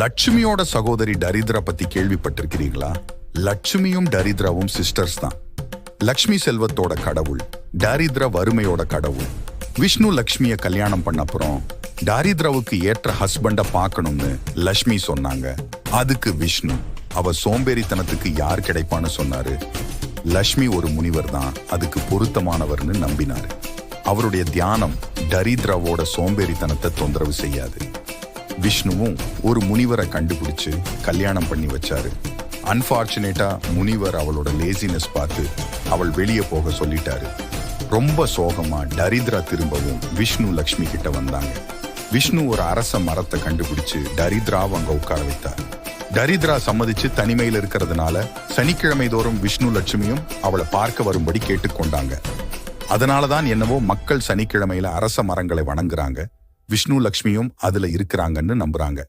லட்சுமியோட சகோதரி டரித்ரா பத்தி கேள்விப்பட்டிருக்கிறீங்களா லட்சுமியும் டரித்ராவும் சிஸ்டர்ஸ் தான். லக்ஷ்மி செல்வத்தோட கடவுள் டாரித்ரா வறுமையோட கடவுள். விஷ்ணு லக்ஷ்மிய கல்யாணம் பண்ண அப்புறம் டாரித்ராவுக்கு ஏற்ற ஹஸ்பண்ட பார்க்கணும்னு லக்ஷ்மி சொன்னாங்க. அதுக்கு விஷ்ணு அவ சோம்பேறித்தனத்துக்கு யார் கிடைப்பான்னு சொன்னாரு. லக்ஷ்மி ஒரு முனிவர் தான் அதுக்கு பொருத்தமானவர்னு நம்பினாரு. அவருடைய தியானம் டரித்ராவோட சோம்பேறித்தனத்தை தொந்தரவு செய்யாது. விஷ்ணுவும் ஒரு முனிவரை கண்டுபிடிச்சு கல்யாணம் பண்ணி வச்சாரு. அன்பார்ச்சுனேட்டா முனிவர் அவளோட லேசினஸ் பார்த்து அவள் வெளியே போக சொல்லிட்டாரு. ரொம்ப சோகமா டரித்ரா திரும்பவும் விஷ்ணு லக்ஷ்மி கிட்ட வந்தாங்க. விஷ்ணு ஒரு அரச மரத்தை கண்டுபிடிச்சு டரித்ராவை அங்க உட்கார வைத்தார். தரித்ரா சம்மதிச்சு தனிமையில் இருக்கிறதுனால சனிக்கிழமை தோறும் விஷ்ணு லட்சுமியும் அவளை பார்க்க வரும்படி கேட்டுக்கொண்டாங்க. அதனாலதான் என்னவோ மக்கள் சனிக்கிழமையில அரச மரங்களை வணங்குறாங்க. விஷ்ணு லக்ஷ்மியும் அதுல இருக்கிறாங்கன்னு நம்புறாங்க.